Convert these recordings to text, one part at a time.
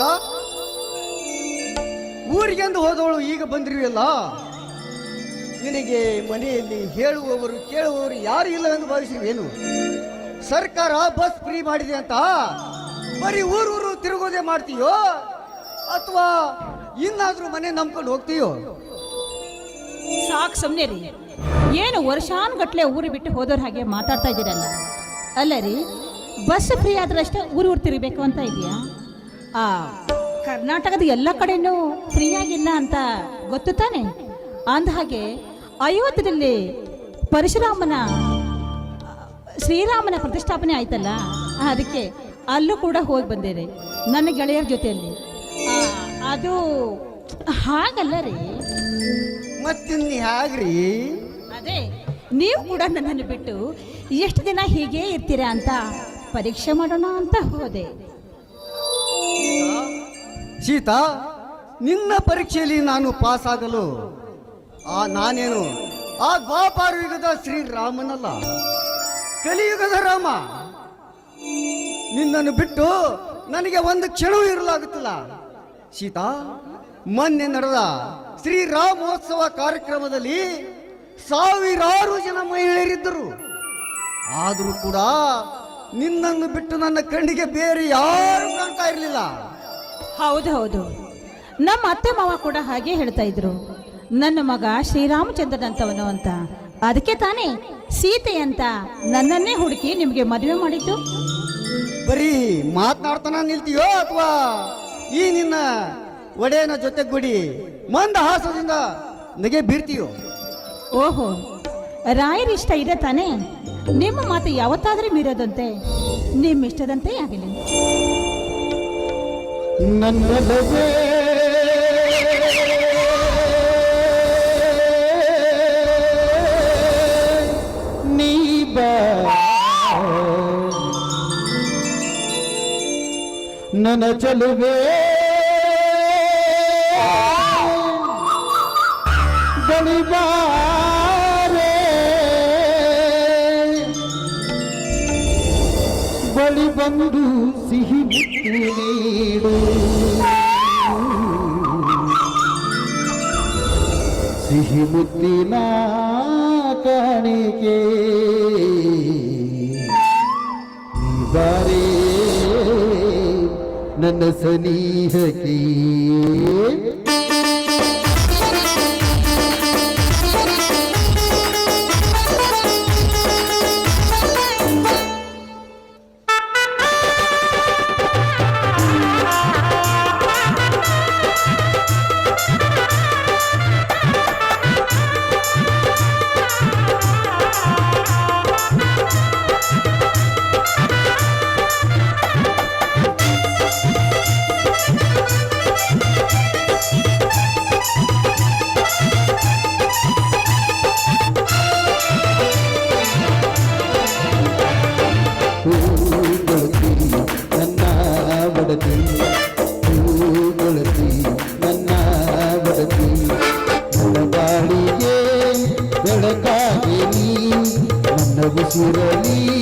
ಸೀತಾ ಊರಿಗೆಂದು ಹೋದವಳು ಈಗ ಬಂದಿರುವಲ್ಲ ನಿನಗೆ ಮನೆಯಲ್ಲಿ ಹೇಳುವವರು, ಕೇಳುವವರು ಯಾರು ಇಲ್ಲ ಎಂದು ಏನು ಸರ್ಕಾರ ಬಸ್ ಫ್ರೀ ಮಾಡಿದೆ ಅಂತ? ಬರೀ ಊರೂರು ತಿರುಗೋದೇ ಮಾಡ್ತೀಯೋ? ಅಥವಾ ಇನ್ನಾದ್ರೂ ಮನೆ ನಂಬ್ಕೊಂಡು ಹೋಗ್ತೀಯೋ? ಸಾಕು ಸುಮ್ಮನೆ ರೀ. ಏನು ವರ್ಷಾನುಗಟ್ಲೆ ಊರು ಬಿಟ್ಟು ಹೋದವ್ರ ಹಾಗೆ ಮಾತಾಡ್ತಾ ಇದ್ದೀರಲ್ಲ? ಅಲ್ಲ ರೀ, ಬಸ್ ಫ್ರೀ ಆದ್ರಷ್ಟೇ ಊರು ಊರು ತಿರುಗಬೇಕು ಅಂತ ಇದೆಯಾ? ಆ ಕರ್ನಾಟಕದ ಎಲ್ಲ ಕಡೆನೂ ಫ್ರೀ ಆಗಿಲ್ಲ ಅಂತ ಗೊತ್ತು ತಾನೆ? ಅಂದ ಹಾಗೆ ಅಯೋಧ್ಯದಲ್ಲಿ ಪರಶುರಾಮನ ಶ್ರೀರಾಮನ ಪ್ರತಿಷ್ಠಾಪನೆ ಆಯ್ತಲ್ಲ? ಅದಕ್ಕೆ ಅಲ್ಲೂ ಕೂಡ ಹೋಗಿ ಬಂದೇನೆ ನನ್ನ ಗೆಳೆಯರ ಜೊತೆಯಲ್ಲಿ. ಅದು ಹಾಗಲ್ಲ ರೀ. ಹೇಗ್ರಿ? ಅದೇ ನೀವು ಕೂಡ ನನ್ನನ್ನು ಬಿಟ್ಟು ಎಷ್ಟು ದಿನ ಹೀಗೆ ಇರ್ತೀರಾ ಅಂತ ಪರೀಕ್ಷೆ ಮಾಡೋಣ ಅಂತ ಹೋದೆ. ಸೀತಾ, ನಿನ್ನ ಪರೀಕ್ಷೆಯಲ್ಲಿ ನಾನು ಪಾಸ್ ಆಗಲು ಆ ನಾನೇನು, ಆ ದ್ವಾಪಾರ ಯುಗದ ಶ್ರೀರಾಮನಲ್ಲ? ಕಲಿಯುಗದ ರಾಮ? ನಿನ್ನನ್ನು ಬಿಟ್ಟು ನನಗೆ ಒಂದು ಕ್ಷಣವೂ ಇರಲಾಗುತ್ತಿಲ್ಲ. ಸೀತಾ, ಮೊನ್ನೆ ನಡೆದ ಶ್ರೀರಾಮೋತ್ಸವ ಕಾರ್ಯಕ್ರಮದಲ್ಲಿ ಸಾವಿರಾರು ಜನ ಮಹಿಳೆಯರಿದ್ದರು. ಆದರೂ ಕೂಡ ನಿನ್ನನ್ನು ಬಿಟ್ಟು ನನ್ನ ಕಣ್ಣಿಗೆ ಬೇರೆ ಯಾರು ಕಾಣ್ತಾ ಇರಲಿಲ್ಲ. ಹೌದು ಹೌದು. ನಮ್ಮ ಅತ್ತೆ ಮಾವ ಕೂಡ ಹಾಗೆ ಹೇಳ್ತಾ ಇದ್ರು. ನನ್ನ ಮಗ ಶ್ರೀರಾಮಚಂದ್ರನಂತವನು ಅಂತ. ಅದಕ್ಕೆ ತಾನೇ ಸೀತೆ ಅಂತ ನನ್ನನ್ನೇ ಹುಡುಕಿ ನಿಮಗೆ ಮದುವೆ ಮಾಡಿದ್ದು? ಬರೀ ಮಾತನಾಡ್ತಾನ ನಿಲ್ತೀಯೋ ಅಥವಾ ಈ ನಿನ್ನ ಒಡೆಯನ ಜೊತೆಗೂಡಿ ಮಂದ ಹಾಸದಿಂದ ನಗೆ ಬೀರ್ತೀಯೋ? ಓಹೋ ರಾಯರ ಇಷ್ಟ ಇದೆ ತಾನೇ. ನಿಮ್ಮ ಮಾತು ಯಾವತ್ತಾದ್ರೂ ಮೀರೋದಂತೆ. ನಿಮ್ಮ ಇಷ್ಟದಂತೆ ಆಗಲಿ. நன்னலவே நனச்சலுவே. தனிவா ಬಳಿ ಬಂದು ಸಿಹಿ ನೀಡು. ಸಿಹಿ ಮುತ್ತಿನ ಕಾಣಿಕೆ. ಬಾರೇ ನನ್ನ ಸನಿಹಕ್ಕೆ ನನ್ನ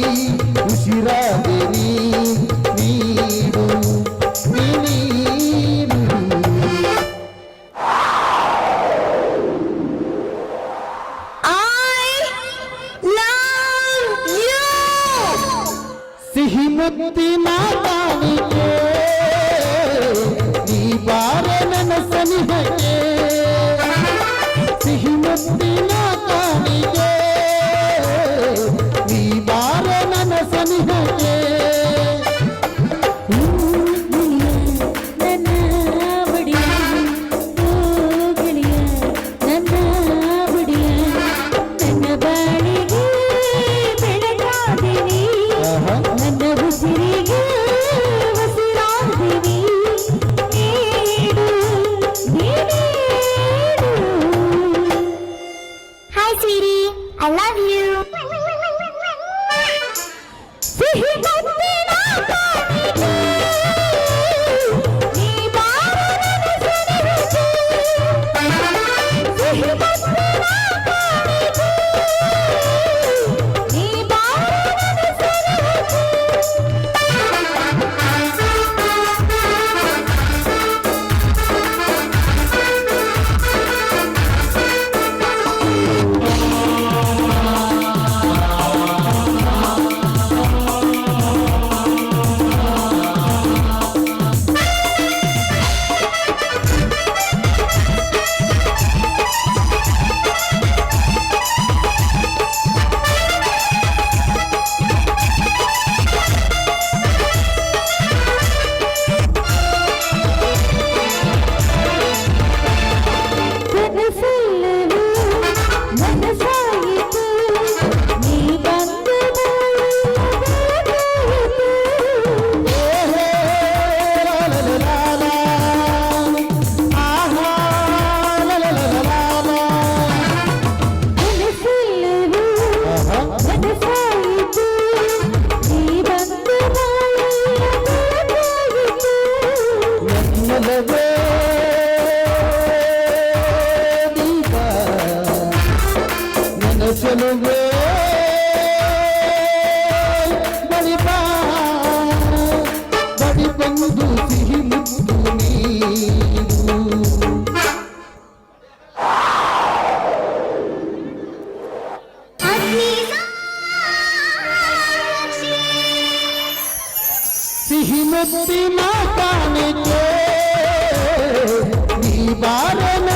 love you.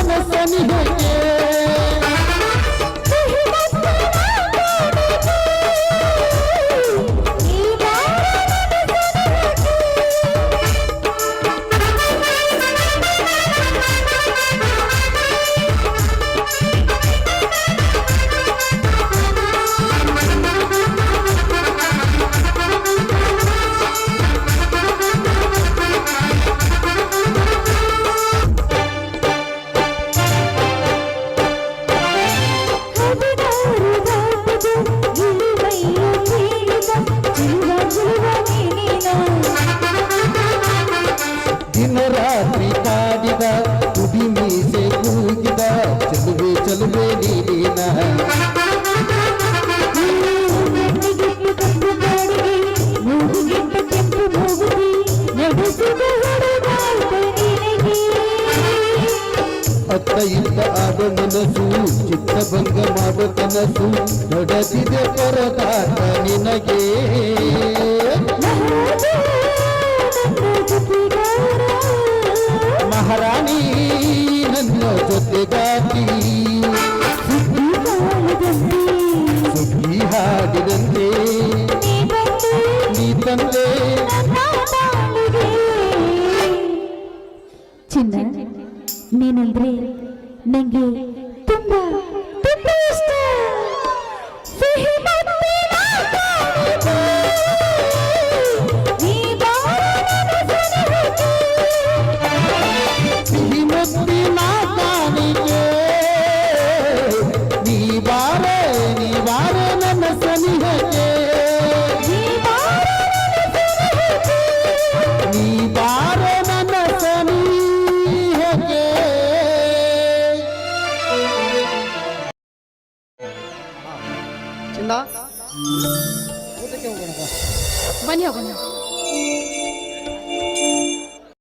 mo se ni de ಬೆಳಕು ದೊಡತಿದೆ ಪರದಾಟ ನಿನಗೆ. ಮಹಾರಾಣಿ ನನ್ನ ಜೊತೆಗಾತಿ